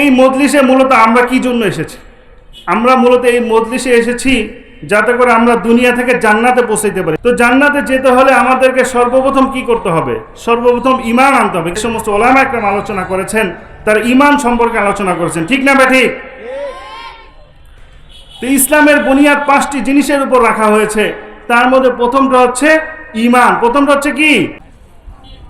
এই মজলিসে মূলত আমরা কি জন্য এসেছি? আমরা মূলত এই মজলিসে এসেছি যাতে করে আমরা দুনিয়া থেকে জান্নাতে পৌঁছাইতে পারি। তো জান্নাতে যেতে হলে আমাদেরকে সর্বপ্রথম কি করতে হবে? সর্বপ্রথম ইমান আনতে হবে। এই সমস্ত ওলামা একরাম আলোচনা করেছেন, তার ইমান সম্পর্কে আলোচনা করেছেন। ঠিক না ব্যাঠিক তো ইসলামের বুনিয়াদ পাঁচটি জিনিসের উপর রাখা হয়েছে। তার মধ্যে প্রথমটা হচ্ছে ইমান প্রথমটা হচ্ছে কি?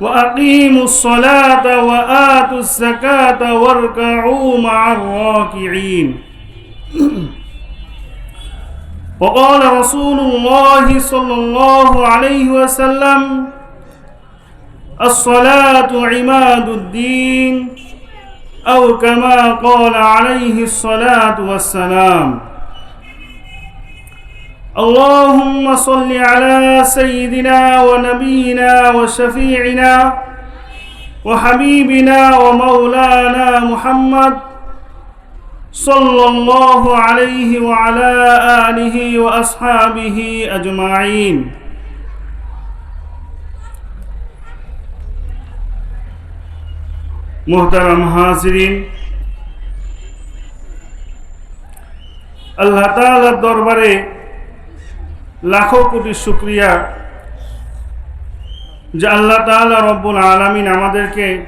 وأقيموا الصلاة وآتوا الزكاة واركعوا مع الراكعين. وقال رسول الله صلى الله عليه وسلم الصلاة عماد الدين أو كما قال عليه الصلاة والسلام. اللهم صل على سيدنا ونبينا وشفيعنا وحبيبنا ومولانا محمد صلى الله عليه وعلى آله وأصحابه أجمعين মোহতারাম হাজিরিন আল্লাহ তাআলার দরবারে লাখো কোটি শুক্রিয়া যে আল্লাহ তাআলা রব্বুল আলামিন আমাদেরকে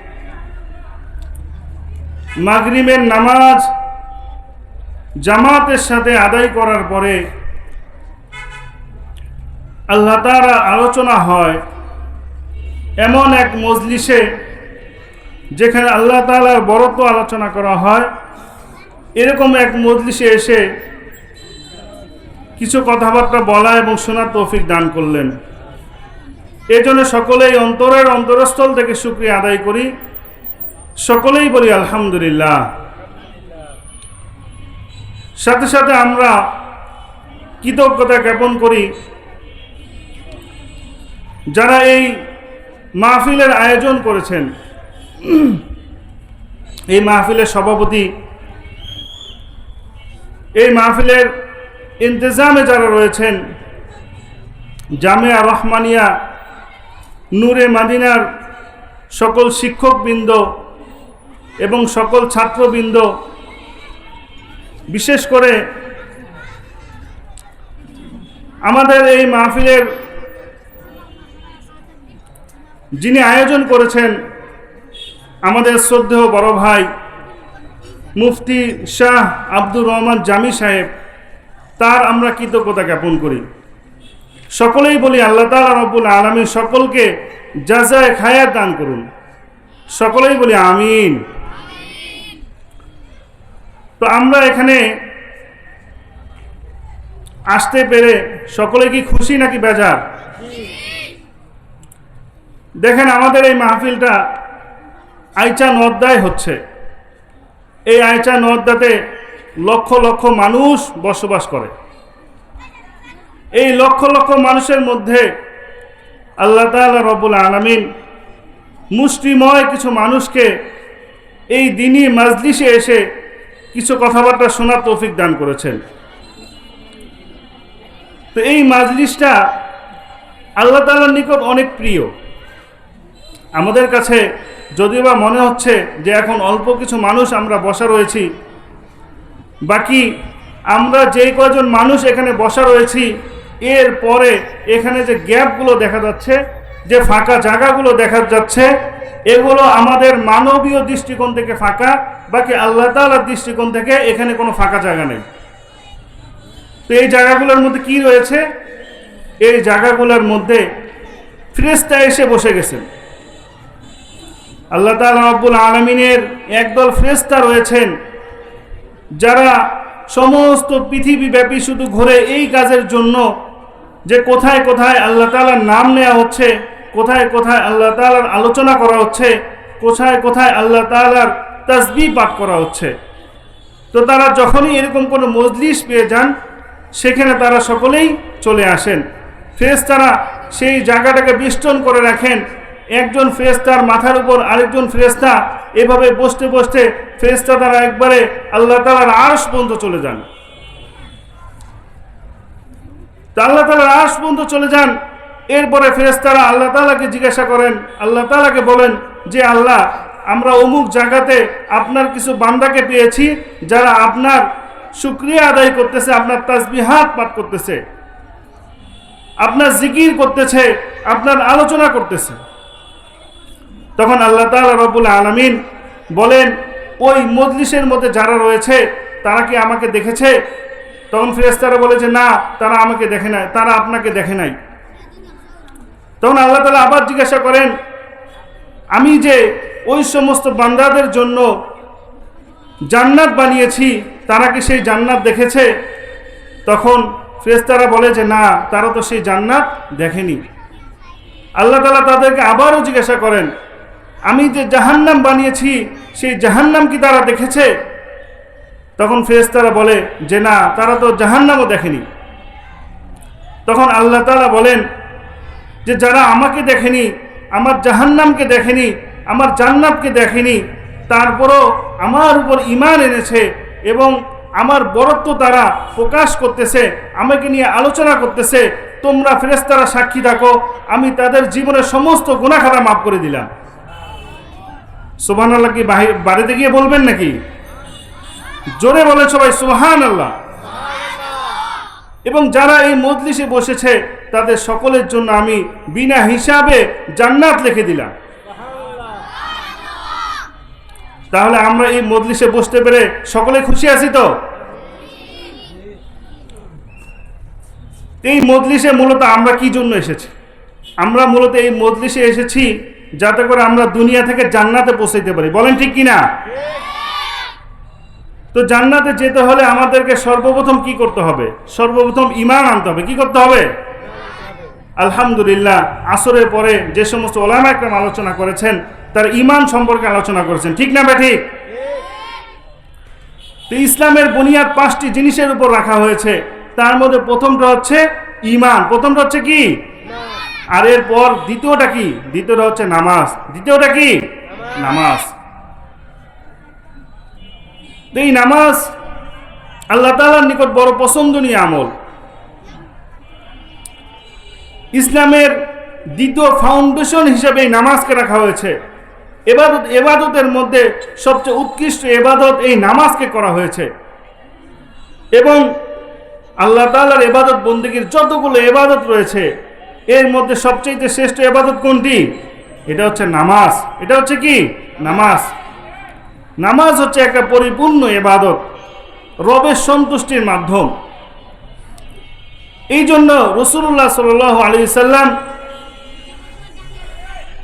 মাগরিবের নামাজ জামাতের সাথে আদায় করার পরে আল্লাহ তাআলা আলোচনা হয় এমন এক মজলিসে যেখানে আল্লাহ তাআলার বরত্ব আলোচনা করা হয়। এরকম এক মজলিসে এসে কিছু কথাবার্তা বলা এবং শোনার তৌফিক দান করলেন। এই জন্য সকলেই অন্তরের অন্তরস্থল থেকে শুক্রিয়া আদায় করি। সকলেই বলি আলহামদুলিল্লাহ। সাথে সাথে আমরা কৃতজ্ঞতা জ্ঞাপন করি। যারা এই মাহফিলের আয়োজন করেছেন, এই মাহফিলের সভাপতি, এই মাহফিলের ইন্তজামে যারা রয়েছেন, জামিয়া রহমানিয়া, নূরে মাদিনার সকল শিক্ষকবৃন্দ এবং সকল ছাত্রবৃন্দ, বিশেষ করে আমাদের এই মাহফিলের যিনি আয়োজন করেছেন, আমাদের শ্রদ্ধেয় বড় ভাই মুফতি শাহ আব্দুর রহমান জামি সাহেব তার আমরা কৃতজ্ঞতা জ্ঞাপন করি। সকলেই বলি, আল্লাহ তালা রব্বুল আলমী সকলকে যাজায় খায়াত দান করুন। সকলেই বলি, আমিন। তো আমরা এখানে আসতে পেরে সকলে কি খুশি নাকি বেজার? দেখেন, আমাদের এই মাহফিলটা আইচা নদ্দায় হচ্ছে। এই আইচা নদ্দাতে লক্ষ লক্ষ মানুষ বসবাস করে। এই লক্ষ লক্ষ মানুষের মধ্যে আল্লাহ তালা রব্বুল আলমিন মুষ্টিময় কিছু মানুষকে এই দিনই মাজলিসে এসে কিছু কথাবার্তা শোনার তৌফিক দান করেছেন। তো এই মাজলিসটা আল্লাহ তালার নিকট অনেক প্রিয়। আমাদের কাছে যদিও বা মনে হচ্ছে যে এখন অল্প কিছু মানুষ আমরা বসা রয়েছি বাকি আমরা যেই কয়জন মানুষ এখানে বসা রয়েছি, এর পরে এখানে যে গ্যাপগুলো দেখা যাচ্ছে, যে ফাঁকা জায়গাগুলো দেখা যাচ্ছে, এগুলো আমাদের মানবীয় দৃষ্টিকোণ থেকে ফাঁকা, বাকি আল্লাহ তালার দৃষ্টিকোণ থেকে এখানে কোনো ফাঁকা জায়গা নেই। তো এই জায়গাগুলোর মধ্যে কি রয়েছে? এই জায়গাগুলোর মধ্যে ফ্রেস্তা এসে বসে গেছেন। আল্লাহ তালা আব্বুল আলমিনের একদল ফ্রেস্তা রয়েছেন। যারা সমস্ত পৃথিবীব্যাপী শুধু ঘুরে এই কাজের জন্য যে কোথায় কোথায় আল্লাহ তালার নাম নেওয়া হচ্ছে, কোথায় কোথায় আল্লাহ তালার আলোচনা করা হচ্ছে, কোথায় কোথায় আল্লাহ তালার তাসবি পাঠ করা হচ্ছে। তো তারা যখনই এরকম কোনো মজলিস পেয়ে যান, সেখানে তারা সকলেই চলে আসেন। ফেরেস্তারা সেই জায়গাটাকে বেষ্টন করে রাখেন। একজন ফেরেস্তার মাথার উপর আরেকজন ফেরেস্তা এভাবে বসতে বসতে ফেরেস্তা তারা একবারে আল্লাহ তালার আরশ পর্যন্ত চলে যান। আল্লাহ তালার আরশ পর্যন্ত চলে যান, এরপরে ফেরেস্তারা আল্লাহ তালাকে জিজ্ঞাসা করেন, আল্লাহ তালাকে বলেন যে, আল্লাহ, আমরা অমুক জায়গাতে আপনার কিছু বান্দাকে পেয়েছি যারা আপনার শুক্রিয়া আদায় করতেছে, আপনার তাসবিহাত পাঠ করতেছে, আপনার জিকির করতেছে, আপনার আলোচনা করতেছে। তখন আল্লাহ তালা রবুল আলমিন বলেন, ওই মজলিসের মধ্যে যারা রয়েছে, তারা কি আমাকে দেখেছে? তখন ফেরেস্তারা বলে যে, না, তারা আমাকে দেখে নাই, তারা আপনাকে দেখে নাই। তখন আল্লাহ তালা আবার জিজ্ঞাসা করেন, আমি যে ওই সমস্ত বান্দাদের জন্য জান্নাত বানিয়েছি, তারা কি সেই জান্নাত দেখেছে? তখন ফেরেস্তারা বলে যে, না, তারা তো সেই জান্নাত দেখেনি। আল্লাহ তালা তাদেরকে আবারও জিজ্ঞাসা করেন আমি যে জাহান্নাম বানিয়েছি, সেই জাহান্নাম কি তারা দেখেছে? তখন ফেরেস্তারা বলে, যে না, তারা তো জাহান্নামও দেখেনি। তখন আল্লাহ তালা বলেন, যে যারা আমাকে দেখেনি, আমার জাহান্নামকে দেখেনি, আমার জান্নাতকে দেখেনি, তারপরও আমার উপর ইমান এনেছে এবং আমার বরত্ব তারা প্রকাশ করতেছে, আমাকে নিয়ে আলোচনা করতেছে, তোমরা ফেরেস্তারা সাক্ষী থাকো, আমি তাদের জীবনের সমস্ত গুণাখাতা মাফ করে দিলাম। সুবহান আল্লাহ কি বাড়িতে গিয়ে বলবেন নাকি? জোরে বলে সবাই সুবহান আল্লাহ এবং যারা এই মজলিসে বসেছে, তাদের সকলের জন্য আমি বিনা হিসাবে জান্নাত লিখে দিলাম। তাহলে আমরা এই মজলিসে বসতে পেরে সকলে খুশি আছি তো? এই মজলিসে মূলত আমরা কি জন্য এসেছি? আমরা মূলত এই মজলিসে এসেছি যাতে করে আমরা দুনিয়া থেকে জান্নাতে পৌঁছাইতে পারি। বলেন ঠিক কিনা? তো জান্নাতে যেতে হলে আমাদেরকে সর্বপ্রথম কি করতে হবে? সর্বপ্রথম ইমান আনতে হবে। কি করতে হবে? আলহামদুলিল্লাহ, আসরের পরে যে সমস্ত ওলামা একরাম আলোচনা করেছেন, তার ইমান সম্পর্কে আলোচনা করেছেন। ঠিক না ঠিক? তো ইসলামের বুনিয়াদ পাঁচটি জিনিসের উপর রাখা হয়েছে। তার মধ্যে প্রথমটা হচ্ছে ইমান প্রথমটা হচ্ছে কি? আর এরপর দ্বিতীয়টা কি? দ্বিতীয়টা হচ্ছে নামাজ। দ্বিতীয়টা কি? নামাজ। তো এই নামাজ আল্লাহ তালার নিকট বড় পছন্দনীয় আমল। ইসলামের দ্বিতীয় ফাউন্ডেশন হিসেবে এই নামাজকে রাখা হয়েছে। এবাদত এবাদতের মধ্যে সবচেয়ে উৎকৃষ্ট এবাদত এই নামাজকে করা হয়েছে। এবং আল্লাহ তালার এবাদত বন্দীগীর যতগুলো এবাদত রয়েছে এর মধ্যে সবচেয়ে শ্রেষ্ঠ এবাদত কোনটি? এটা হচ্ছে নামাজ। এটা হচ্ছে কি? নামাজ। নামাজ হচ্ছে একটা পরিপূর্ণ এবাদত রবের সন্তুষ্টির মাধ্যম। এই জন্য রসুল্লাহ সাল আলী সাল্লাম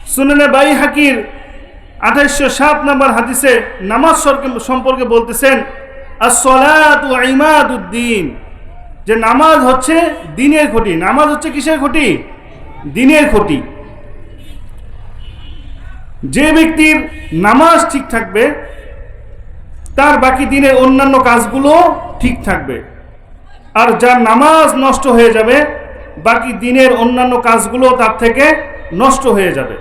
সুনেনে বাই হাকির আঠাইশশো সাত নম্বর হাদিসে নামাজ সম্পর্কে বলতেছেন আসলাত ইমাদুদ্দিন যে নামাজ হচ্ছে দিনের খুঁটি। নামাজ হচ্ছে কিসের খুঁটি? দিনের খুঁটি। যে ব্যক্তির নামাজ ঠিক থাকবে, তার বাকি দিনের অন্যান্য কাজগুলো ঠিক থাকবে। আর যার নামাজ নষ্ট হয়ে যাবে, বাকি দিনের অন্যান্য কাজগুলো তার থেকে নষ্ট হয়ে যাবে।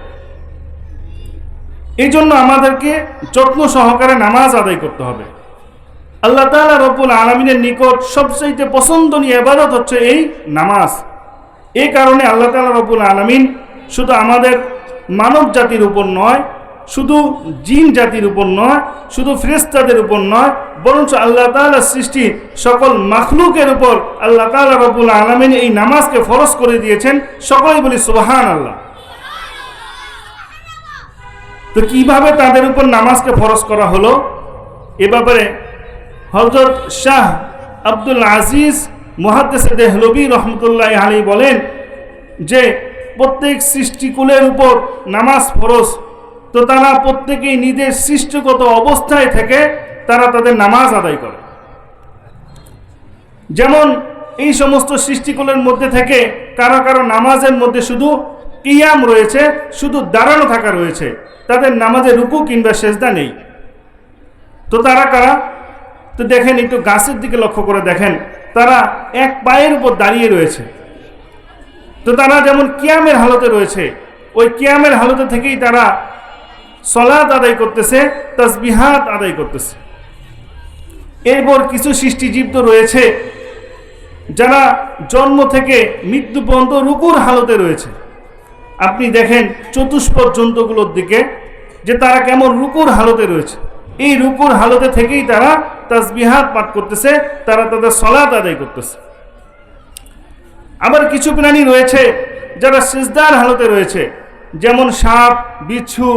এই জন্য আমাদেরকে যত্ন সহকারে নামাজ আদায় করতে হবে। আল্লাহ তাআলা রব্বুল আলমিনের নিকট সবচেয়ে পছন্দনীয় এবাদত হচ্ছে এই নামাজ। এই কারণে আল্লাহ তাআলা রব্বুল আলমিন শুধু আমাদের মানব জাতির উপর নয়, শুধু জিন জাতির উপর নয়, শুধু ফেরেস্তাদের উপর নয়, বরঞ্চ আল্লাহ তাআলার সৃষ্টি সকল মাখলুকের উপর আল্লাহ তাআলা রব্বুল আলমিন এই নামাজকে ফরজ করে দিয়েছেন। সকলেই বলি সুবাহান আল্লাহ তো কীভাবে তাদের উপর নামাজকে ফরজ করা হলো? এ ব্যাপারে হজরত শাহ আব্দুল আজিজ মহাদ্দেশে দেহলবি রহমতুল্লাহ আলী বলেন যে প্রত্যেক সৃষ্টিকুলের উপর নামাজ ফরজ, তো তারা প্রত্যেকেই নিজের সৃষ্টিগত অবস্থায় থেকে তারা তাদের নামাজ আদায় করে। যেমন এই সমস্ত সৃষ্টিকুলের মধ্যে থেকে কারও কারও নামাজের মধ্যে শুধু কিয়াম রয়েছে, শুধু দাঁড়ানো থাকা রয়েছে, তাদের নামাজে রুকু কিংবা সেজদা নেই। তো তারা কারা? তো দেখেন, একটু গাছের দিকে লক্ষ্য করে দেখেন, তারা এক পায়ের উপর দাঁড়িয়ে রয়েছে। তো তারা যেমন কিয়ামের হালতে রয়েছে, ওই কিয়ামের হালতে থেকেই তারা সলাদ আদায় করতেছে, তসবিহাত আদায় করতেছে। এরপর কিছু সৃষ্টিজীব তো রয়েছে, যারা জন্ম থেকে মৃত্যু পর্যন্ত রুকুর হালতে রয়েছে। আপনি দেখেন, চতুষ্পদ জন্তুগুলোর দিকে, যে তারা কেমন রুকুর হালতে রয়েছে। এই রুকুর হালতে থেকেই তারা তাসবিহাত পাঠ করতেছে, তারা তাদের সলাদ আদায় করতেছে। আবার কিছু প্রাণী রয়েছে যারা সিজদার হালতে রয়েছে, যেমন সাপ, বিচ্ছু,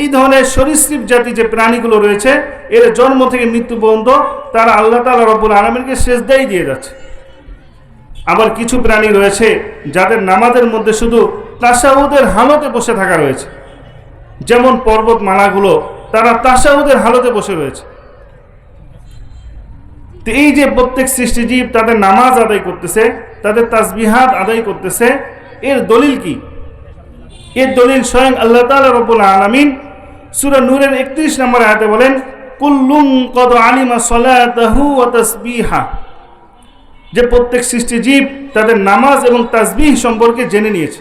এই ধরনের সরীসৃপ জাতি যে প্রাণীগুলো রয়েছে, এর জন্ম থেকে মৃত্যু পর্যন্ত তারা আল্লাহ তালা রব্বুল আলমিনকে সেজদাই দিয়ে যাচ্ছে। আবার কিছু প্রাণী রয়েছে যাদের নামাজের মধ্যে শুধু তাসাউদের হালতে বসে থাকা রয়েছে, যেমন পর্বতমালাগুলো তারা তাসাউদের হালতে বসে রয়েছে। তো এই যে প্রত্যেক সৃষ্টিজীব তাদের নামাজ আদায় করতেছে, তাদের তাসবিহাত আদায় করতেছে, এর দলিল কি? এর দলিল স্বয়ং আল্লাহ তালা রব্বুল আলমিন সুরা নূরের একত্রিশ নম্বর আয়াতে বলেন, কুল্লুম কদ আলিমা সলাতাহু ও তসবিহা। যে প্রত্যেক সৃষ্টিজীব তাদের নামাজ এবং তাসবিহ সম্পর্কে জেনে নিয়েছে।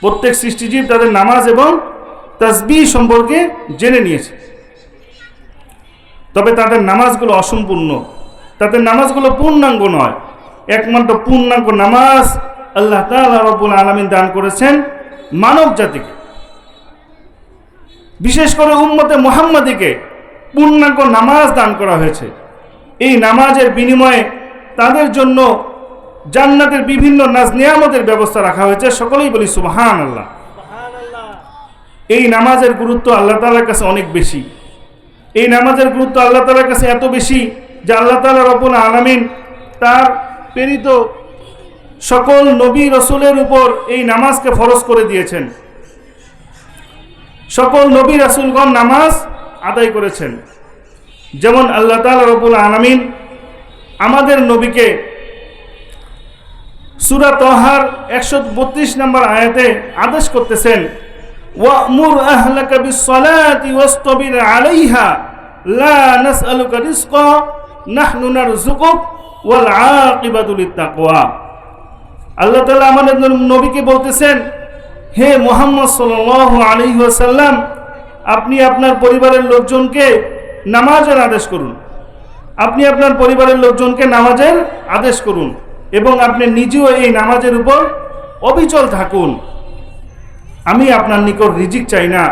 প্রত্যেক সৃষ্টিজীব তাদের নামাজ এবং তাসবিহ সম্পর্কে জেনে নিয়েছে। তবে তাদের নামাজগুলো অসম্পূর্ণ। তাদের নামাজগুলো পূর্ণাঙ্গ নয়। একমাত্র পূর্ণাঙ্গ নামাজ আল্লাহ রব্বুল আলমিন দান করেছেন মানব জাতিকে। বিশেষ করে উম্মতে মোহাম্মদীকে পূর্ণাঙ্গ নামাজ দান করা হয়েছে। এই নামাজের বিনিময়ে তাদের জন্য জান্নাতের বিভিন্ন নাজ নিয়ামতের ব্যবস্থা রাখা হয়েছে। সকলেই বলি সুবাহান আল্লাহ এই নামাজের গুরুত্ব আল্লাহ তালার কাছে অনেক বেশি। এই নামাজের গুরুত্ব আল্লাহ তালার কাছে এত বেশি যে আল্লাহ তালা রবুল আলমিন তার প্রেরিত সকল নবী রসুলের উপর এই নামাজকে ফরজ করে দিয়েছেন। সকল নবী রাসুলগণ নামাজ আদায় করেছেন। যেমন আল্লাহ তালা রবুল আলমিন আমাদের নবীকে সুরা তহার একশো বত্রিশ নম্বর আয়াতে আদেশ করতেছেন আহলাকা বিসসালাতি ওয়াসতাবির আলাইহা, লা নাসআলুকা রিজকা, নাহনু নারযুকুক ওয়াল আকিবাতু লিত্তাকওয়া। আল্লাহ তাআলা আমাদের নবীকে বলতেছেন, হে মোহাম্মদ সাল্লাল্লাহু আলাইহি ওয়াসাল্লাম, আপনি আপনার পরিবারের লোকজনকে নামাজের আদেশ করুন। আপনি আপনার পরিবারের লোকজনকে নামাজের আদেশ করুন এবং আপনি নিজেও এই নামাজের উপর অবিচল থাকুন। আমি আপনার নিকট রিজিক চাই না।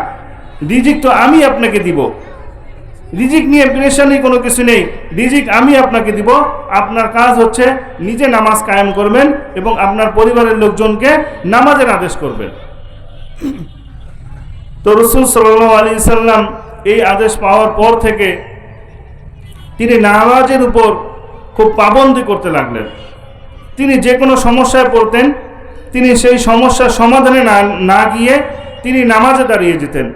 রিজিক তো আমি আপনাকে দিব। রিজিক নিয়ে প্রেশানি কোনো কিছু নেই। রিজিক আমি আপনাকে দিব। আপনার কাজ হচ্ছে নিজে নামাজ কায়েম করবেন এবং আপনার পরিবারের লোকজনকে নামাজের আদেশ করবেন। তো রসুল সাল্লাহ আলী সাল্লাম এই আদেশ পাওয়ার পর থেকে তিনি নামাজের উপর খুব পাবন্দি করতে লাগলেন। তিনি যে কোনো সমস্যায় পড়তেন তিনি সেই সমস্যার সমাধানে না না গিয়ে তিনি নামাজে দাঁড়িয়ে যেতেন।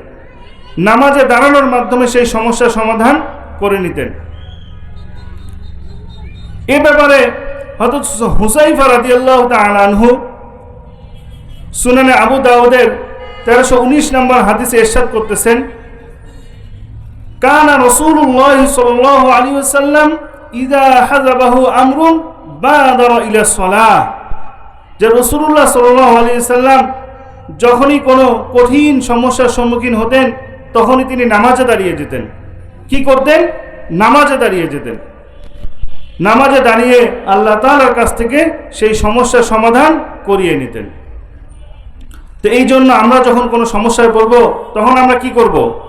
নামাজে দাঁড়ানোর মাধ্যমে সেই সমস্যার সমাধান করে নিতেন। এ ব্যাপারে হয়তো হুসাইফা রাদি আল্লাহ আনহু সুনানে আবু দাউদের তেরোশো উনিশ নম্বর হাদিসে এরশাদ করতেছেন, কানা রসুল্লাহ সাল্লাহ আলী সাল্লাম ইদা হাজাবাহু আমরুন বাদার ইলা সলাহ। যে রসুল্লাহ সাল্লাহ আলী সাল্লাম যখনই কোনো কঠিন সমস্যার সম্মুখীন হতেন, তখনই তিনি নামাজে দাঁড়িয়ে যেতেন। কি করতেন? নামাজে দাঁড়িয়ে যেতেন। নামাজে দাঁড়িয়ে আল্লাহ তালার কাছ থেকে সেই সমস্যার সমাধান করিয়ে নিতেন। তো এই জন্য আমরা যখন কোনো সমস্যায় পড়ব, তখন আমরা কি করব?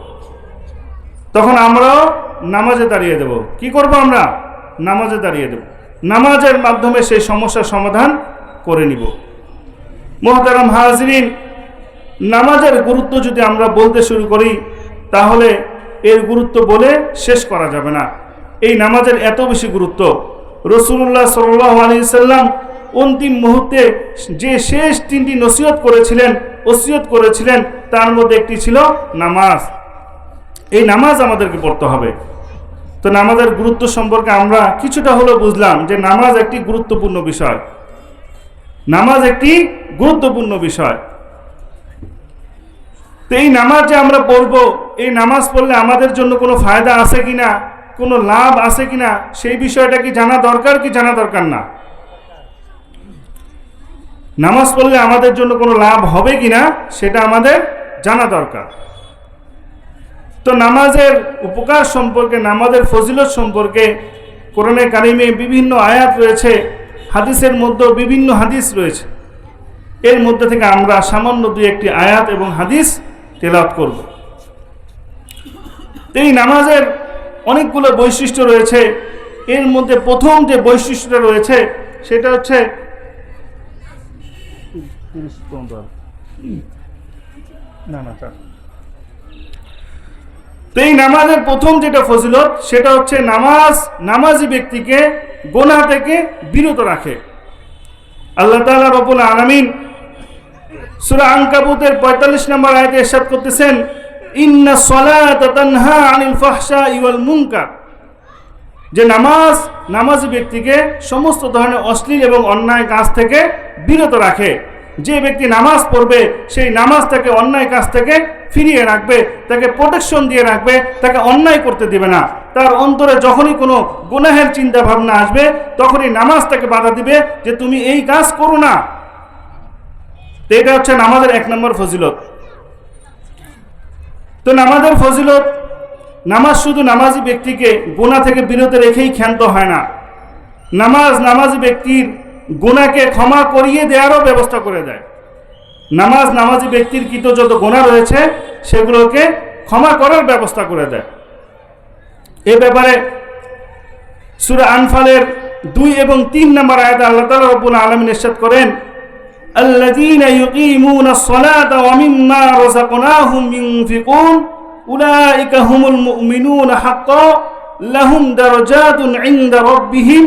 তখন আমরাও নামাজে দাঁড়িয়ে দেব। কি করব আমরা? নামাজে দাঁড়িয়ে দেব। নামাজের মাধ্যমে সেই সমস্যার সমাধান করে নিব। মোহতারাম হাজরিন, নামাজের গুরুত্ব যদি আমরা বলতে শুরু করি, তাহলে এর গুরুত্ব বলে শেষ করা যাবে না। এই নামাজের এত বেশি গুরুত্ব। রসুল্লাহ সাল্লাম অন্তিম মুহূর্তে যে শেষ তিনটি নসিহত করেছিলেন, ওসিয়ত করেছিলেন, তার মধ্যে একটি ছিল নামাজ। এই নামাজ আমাদেরকে পড়তে হবে। তো নামাজের গুরুত্ব সম্পর্কে আমরা কিছুটা হলেও বুঝলাম যে নামাজ একটি গুরুত্বপূর্ণ বিষয়। নামাজ একটি গুরুত্বপূর্ণ বিষয়। তো এই নামাজ যে আমরা পড়ব, এই নামাজ পড়লে আমাদের জন্য কোনো ফায়দা আছে কিনা, কোনো লাভ আছে কিনা, সেই বিষয়টা কি জানা দরকার কি জানা দরকার না? নামাজ পড়লে আমাদের জন্য কোনো লাভ হবে কিনা, সেটা আমাদের জানা দরকার। তো নামাজের উপকার সম্পর্কে, নামাজের ফজিলত সম্পর্কে কোরআনে কারিমে বিভিন্ন আয়াত রয়েছে। হাদিসের মধ্যেও বিভিন্ন হাদিস রয়েছে। এর মধ্যে থেকে আমরা সামান্য দুই একটি আয়াত এবং হাদিস তেলাওয়াত করব। এই নামাজের অনেকগুলো বৈশিষ্ট্য রয়েছে। এর মধ্যে প্রথম যে বৈশিষ্ট্যটা রয়েছে, সেটা হচ্ছে না না তো এই নামাজের প্রথম যেটা ফজিলত, সেটা হচ্ছে নামাজ, নামাজি ব্যক্তিকে গোনা থেকে বিরত রাখে। আল্লাহ তাআলা রবুল আলমিন সুরা আনকাবুতের পঁয়তাল্লিশ নম্বর আয়তে এরশাদ করতেছেন, ইন্না সলাত তানহা আনিল ফাহশা ইওয়াল মুনকার। যে নামাজ, নামাজি ব্যক্তিকে সমস্ত ধরনের অশ্লীল এবং অন্যায় কাজ থেকে বিরত রাখে। যে ব্যক্তি নামাজ পড়বে, সেই নামাজ তাকে অন্যায় কাজ থেকে ফিরিয়ে রাখবে, তাকে প্রোটেকশন দিয়ে রাখবে, তাকে অন্যায় করতে দিবে না। তার অন্তরে যখনই কোনো গুনাহের চিন্তা ভাবনা আসবে, তখনই নামাজ তাকে বাধা দিবে যে তুমি এই কাজ করো না। তো এটা হচ্ছে নামাজের এক নম্বর ফজিলত। তো নামাজের ফজিলত, নামাজ শুধু নামাজি ব্যক্তিকে গোনা থেকে বিরত রেখেই ক্ষান্ত হয় না। নামাজ নামাজি ব্যক্তির গুণাকে ক্ষমা করিয়ে দেওয়ারও ব্যবস্থা করে দেয় নামাজ নামাজি ব্যক্তির কৃত যত গোনা রয়েছে সেগুলোকে ক্ষমা করার ব্যবস্থা করে দেয় এ ব্যাপারে সুরা আনফালের দুই এবং তিন নম্বর আয়াতে আল্লাহ তালা রব্বুল আলমিন ইরশাদ করেন الذين يقيمون الصلاة ومما رزقناهم ينفقون أولئك هم المؤمنون حقا لهم درجات عند ربهم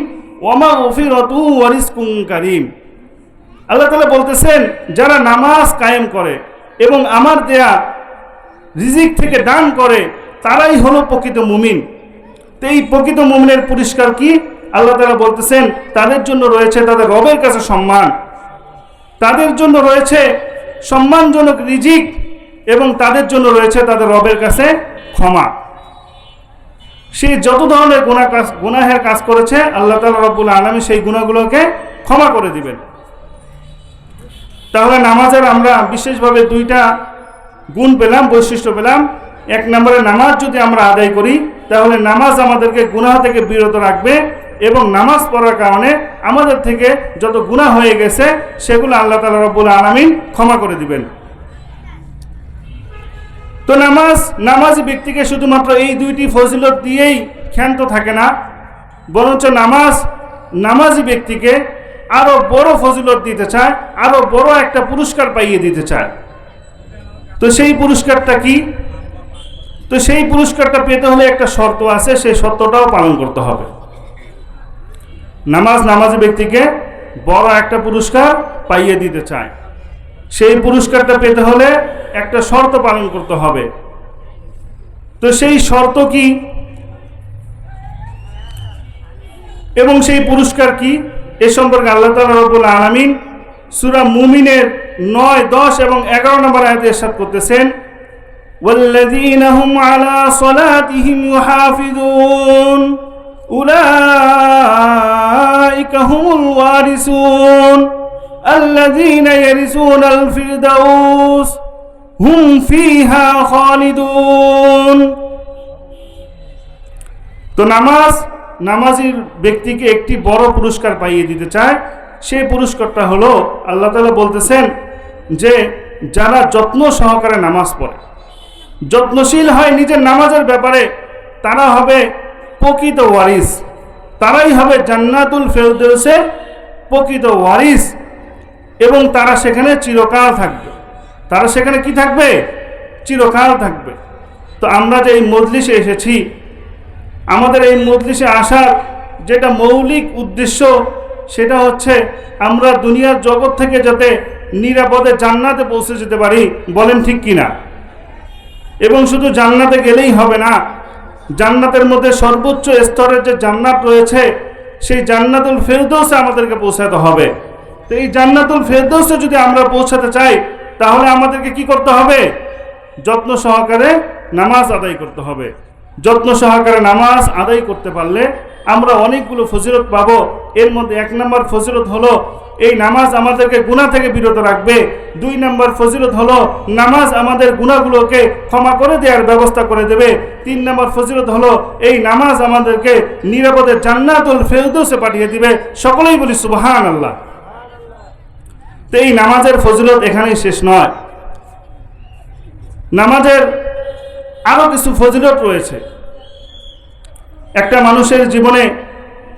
ওমা ওফিরতু ওয়ারিসকুম কারিম। আল্লাহ তালা বলতেছেন, যারা নামাজ কায়েম করে এবং আমার দেয়া রিজিক থেকে দান করে, তারাই হলো প্রকৃত মুমিন। তো এই প্রকৃত মুমিনের পুরস্কার কি? আল্লাহ তালা বলতেছেন, তাদের জন্য রয়েছে তাদের রবের কাছে সম্মান। তাদের জন্য রয়েছে সম্মানজনক রিজিক এবং তাদের জন্য রয়েছে তাদের রবের কাছে ক্ষমা। সে যত ধরনের গুণা কাজ, গুনাহের কাজ করেছে, আল্লাহ তালা রব্বুল আলমী সেই গুণাগুলোকে ক্ষমা করে দিবেন। তাহলে নামাজের আমরা বিশেষভাবে দুইটা গুণ পেলাম, বৈশিষ্ট্য পেলাম। এক নম্বরে নামাজ যদি আমরা আদায় করি, তাহলে নামাজ আমাদেরকে গুনাহ থেকে বিরত রাখবে এবং নামাজ পড়ার কারণে আমাদের থেকে যত গুণা হয়ে গেছে, সেগুলো আল্লাহ তালা রব্বুল আলমিন ক্ষমা করে দিবেন। তো নামাজ, নামাজি ব্যক্তিকে শুধুমাত্র এই দুইটি ফজিলত দিয়েই ক্ষান্ত থাকে না, বরঞ্চ নামাজ, নামাজি ব্যক্তিকে আরও বড় ফজিলত দিতে চায় আরও বড় একটা পুরস্কার পাইয়ে দিতে চায়। তো সেই পুরস্কারটা কি? তো সেই পুরস্কারটা পেতে হলে একটা শর্ত আছে, সেই শর্তটাও পালন করতে হবে। নামাজ, নামাজি ব্যক্তিকে বড় একটা পুরস্কার পাইয়ে দিতে চায়। সেই পুরস্কারটা পেতে হলে একটা শর্ত পালন করতে হবে তো সেই শর্ত কি এবং সেই পুরস্কার কি এ সম্পর্কে আল্লাহ তালা রবুল আলমিন সুরা মুমিনের নয় দশ এবং এগারো নম্বর আয়াতে এরশাদ করতেছেন والذين هم على صلاتهم يحافظون أولئك هم الوارثون الذين يرثون الفردوس হুম ফিহা খালিদুন। তো নামাজ, নামাজির ব্যক্তিকে একটি বড় পুরস্কার পাইয়ে দিতে চায়। সেই পুরস্কারটা হলো আল্লাহ তালা বলতেছেন যে, যারা যত্ন সহকারে নামাজ পড়ে, যত্নশীল হয় নিজের নামাজের ব্যাপারে, তারা হবে প্রকৃত ওয়ারিস। তারাই হবে জান্নাতুল ফেরদৌসের প্রকৃত ওয়ারিস এবং তারা সেখানে চিরকাল থাকবে। তারা সেখানে কি থাকবে? চিরকাল থাকবে। তো আমরা যে এই মজলিসে এসেছি, আমাদের এই মজলিসে আসার যেটা মৌলিক উদ্দেশ্য, সেটা হচ্ছে আমরা দুনিয়ার জগৎ থেকে যাতে নিরাপদে জান্নাতে পৌঁছে যেতে পারি, বলেন ঠিক কিনা? এবং শুধু জান্নাতে গেলেই হবে না, জান্নাতের মধ্যে সর্বোচ্চ স্তরের যে জান্নাত রয়েছে, সেই জান্নাতুল ফেরদৌসে আমাদেরকে পৌঁছাতে হবে। তো এই জান্নাতুল ফেরদৌসে যদি আমরা পৌঁছাতে চাই তাহলে আমাদেরকে কি করতে হবে? যত্ন সহকারে নামাজ আদায় করতে হবে। যত্ন সহকারে নামাজ আদায় করতে পারলে আমরা অনেকগুলো ফজিলত পাবো। এর মধ্যে এক নম্বর ফজিলত হলো, এই নামাজ আমাদেরকে গুণা থেকে বিরত রাখবে। দুই নম্বর ফজিলত হলো, নামাজ আমাদের গুণাগুলোকে ক্ষমা করে দেওয়ার ব্যবস্থা করে দেবে। তিন নম্বর ফজিলত হলো, এই নামাজ আমাদেরকে নিরাপদে জান্নাতুল ফেরদৌসে পাঠিয়ে দিবে। সকলেই বলি সুবহান আল্লাহ তো এই নামাজের ফজিলত এখানেই শেষ নয়। নামাজের আরও কিছু ফজিলত রয়েছে। একটা মানুষের জীবনে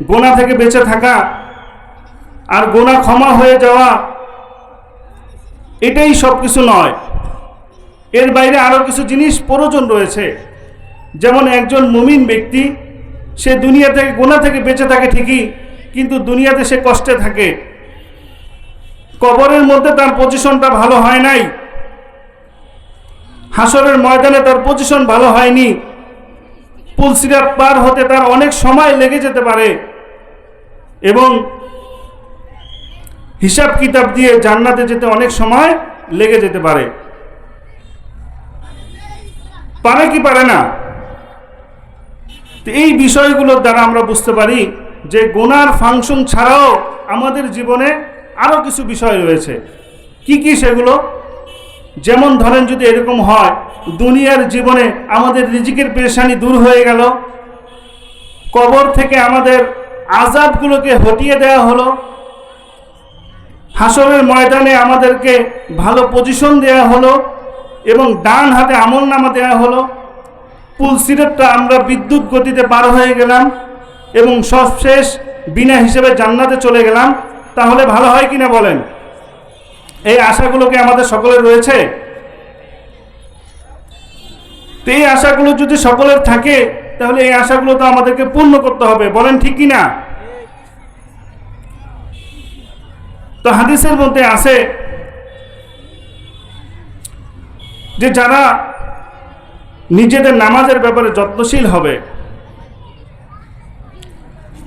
গোনা থেকে বেঁচে থাকা আর গোনা ক্ষমা হয়ে যাওয়া এটাই সব কিছু নয়। এর বাইরে আরও কিছু জিনিস প্রয়োজন রয়েছে। যেমন একজন মুমিন ব্যক্তি, সে দুনিয়া থেকে, গোনা থেকে বেঁচে থাকে ঠিকই, কিন্তু দুনিয়াতে সে কষ্টে থাকে। কবরের মধ্যে তার পজিশনটা ভালো হয় নাই। হাসরের ময়দানে তার পজিশন ভালো হয়নি। পুলসিরাত পার হতে তার অনেক সময় লেগে যেতে পারে। এবং হিসাব কিতাব দিয়ে জান্নাতে যেতে অনেক সময় লেগে যেতে পারে। পারে কি পারে না? এই বিষয়গুলোর দ্বারা আমরা বুঝতে পারি যে গোনার ফাংশন ছাড়াও আমাদের জীবনে আরও কিছু বিষয় রয়েছে। কি কি সেগুলো? যেমন ধরেন যদি এরকম হয়, দুনিয়ার জীবনে আমাদের রিজিকের পেরেশানি দূর হয়ে গেল, কবর থেকে আমাদের আজাবগুলোকে হটিয়ে দেওয়া হলো, হাসরের ময়দানে আমাদেরকে ভালো পজিশন দেওয়া হলো এবং ডান হাতে আমল নামা দেওয়া হলো, পুল সিরেটটা আমরা বিদ্যুৎ গতিতে পার হয়ে গেলাম এবং সবশেষ বিনা হিসেবে জান্নাতে চলে গেলাম। তাহলে ভালো হয় কিনা বলেন? এই আশাগুলো কি আমাদের সকলের রয়েছে? তো এই আশাগুলো যদি সকলের থাকে, তাহলে এই আশাগুলো তো আমাদেরকে পূর্ণ করতে হবে। বলেন ঠিক কিনা? তো হাদিসের মধ্যে আছে যে যারা নিজেদের নামাজের ব্যাপারে যত্নশীল হবে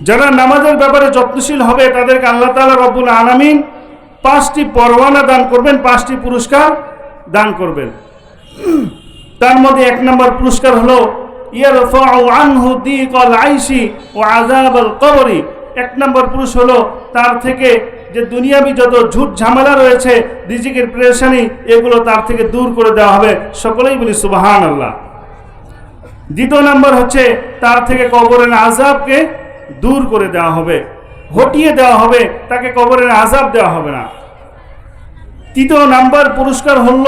যারা নামাজের ব্যাপারে যত্নশীল হবে, তাদেরকে আল্লাহ তালা রব্বুল আলামিন পাঁচটি পরওয়ানা দান করবেন, পাঁচটি পুরস্কার দান করবেন। তার মধ্যে এক নম্বর পুরস্কার হলো এক নম্বর পুরুষ হলো, তার থেকে যে দুনিয়াবি যত ঝুট ঝামেলা রয়েছে, রিজিকের প্রেশানি, এগুলো তার থেকে দূর করে দেওয়া হবে। সকলেই বলি সুবাহান আল্লাহ দ্বিতীয় নম্বর হচ্ছে, তার থেকে কবরের আজাবকে দূর করে দেওয়া হবে হটিয়ে দেওয়া হবে, তাকে কবরের আজাব দেওয়া হবে না। তৃতীয় নাম্বার পুরস্কার হল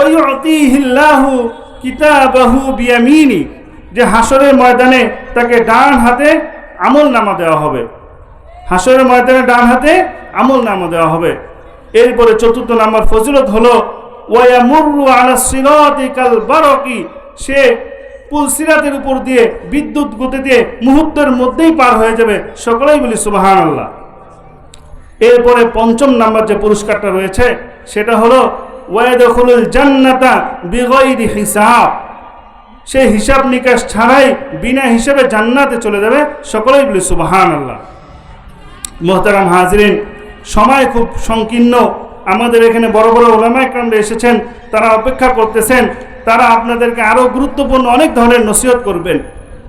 ওই অতিহিল্লাহু কিতাবাহু বিয়ামিনি যে হাসরের ময়দানে তাকে ডান হাতে আমল নামা দেওয়া হবে। হাসরের ময়দানে ডান হাতে আমল নামা দেওয়া হবে। এরপরে চতুর্থ নাম্বার ফজিলত হলো ওয়া মুরু আলা সিরাতি কাল বারকি সে পুল সিরাতের উপর দিয়ে বিদ্যুৎ গতি দিয়ে মুহূর্তের মধ্যেই পার হয়ে যাবে, সকলেই বলি সুবাহান আল্লাহ এরপরে পঞ্চম নাম্বার যে পুরস্কারটা রয়েছে, সেটা হলো, ওয়াদখুলুল জান্নাতা বিগয়রি হিসাব। সে হিসাব নিকাশ ছাড়াই বিনা হিসাবে জান্নাতে চলে যাবে, সকলেই বলি সুবাহান আল্লাহ মোহতারাম হাজরিন, সময় খুব সংকীর্ণ। আমাদের এখানে বড় বড় ওলামা একরামরা এসেছেন, তারা অপেক্ষা করতেছেন তারা আপনাদেরকে আরও গুরুত্বপূর্ণ অনেক ধরনের নসিহত করবেন।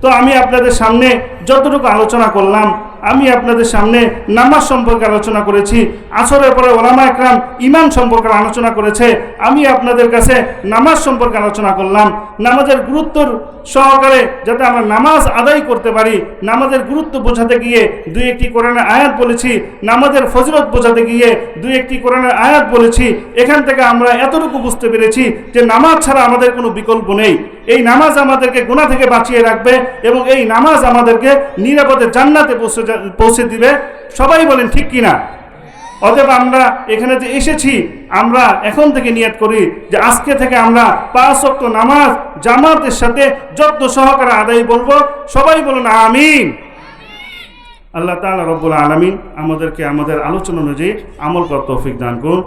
তো আমি আপনাদের সামনে যতটুকু আলোচনা করলাম, আমি আপনাদের সামনে নামাজ সম্পর্কে আলোচনা করেছি, আসরের পরে ওলামা একরাম ইমান সম্পর্কে আলোচনা করেছে, আমি আপনাদের কাছে নামাজ সম্পর্কে আলোচনা করলাম। নামাজের গুরুত্বর সহকারে যাতে আমরা নামাজ আদায় করতে পারি, নামাজের গুরুত্ব বোঝাতে গিয়ে দুই একটি কোরআনের আয়াত বলেছি, নামাজের ফজরত বোঝাতে গিয়ে দুই একটি কোরআনের আয়াত বলেছি, এখান থেকে আমরা এতটুকু বুঝতে পেরেছি যে নামাজ ছাড়া আমাদের কোনো বিকল্প নেই। এই নামাজ আমাদেরকে গুণা থেকে বাঁচিয়ে রাখবে এবং এই নামাজ আমাদেরকে নিরাপদে জান্নাতে পৌঁছে পৌঁছে দিবে। সবাই বলেন, ঠিক কিনা? অতএব আমরা এখানে যে এসেছি, আমরা এখন থেকে নিয়ত করি যে আজকে থেকে আমরা পাঁচ অক্ট নামাজ জামাতের সাথে যত্ন সহকারে আদায় বলব। সবাই বলুন, আমিন। আল্লাহ তালা রব্বুল আলমিন আমাদেরকে আমাদের আলোচনা অনুযায়ী আমল কর তৌফিক দান করুন।